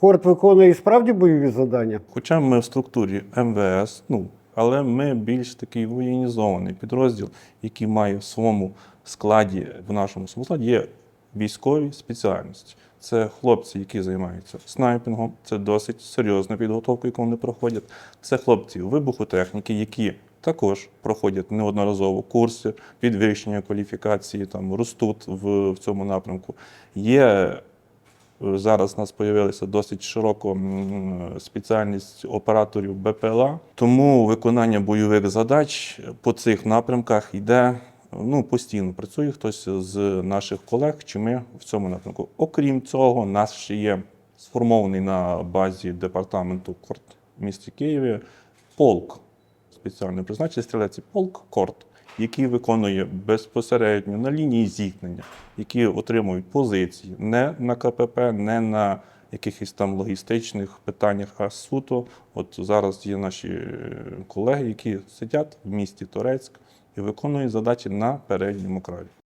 Корт виконує і справді бойові завдання. Хоча ми в структурі МВС, ну але ми більш такий воєнізований підрозділ, який має в своєму складі, в нашому складі є військові спеціальності. Це хлопці, які займаються снайпінгом, це досить серйозна підготовка, яку вони проходять. Це хлопці вибухотехніки, які також проходять неодноразово курси підвищення кваліфікації, там ростуть в, в цьому напрямку. Є Зараз у нас з'явилася досить широка спеціальність операторів БПЛА, тому виконання бойових задач по цих напрямках йде ну, постійно. Працює хтось з наших колег, чи ми в цьому напрямку. Окрім цього, нас ще є сформований на базі департаменту Корт в місті Києві полк спеціальне призначення стрілець полк Корт, який виконує безпосередньо на лінії зіткнення, які отримують позиції не на КПП, не на якихось там логістичних питаннях, а суто. От зараз є наші е, колеги, які сидять в місті Торецьк і виконують задачі на передньому краї.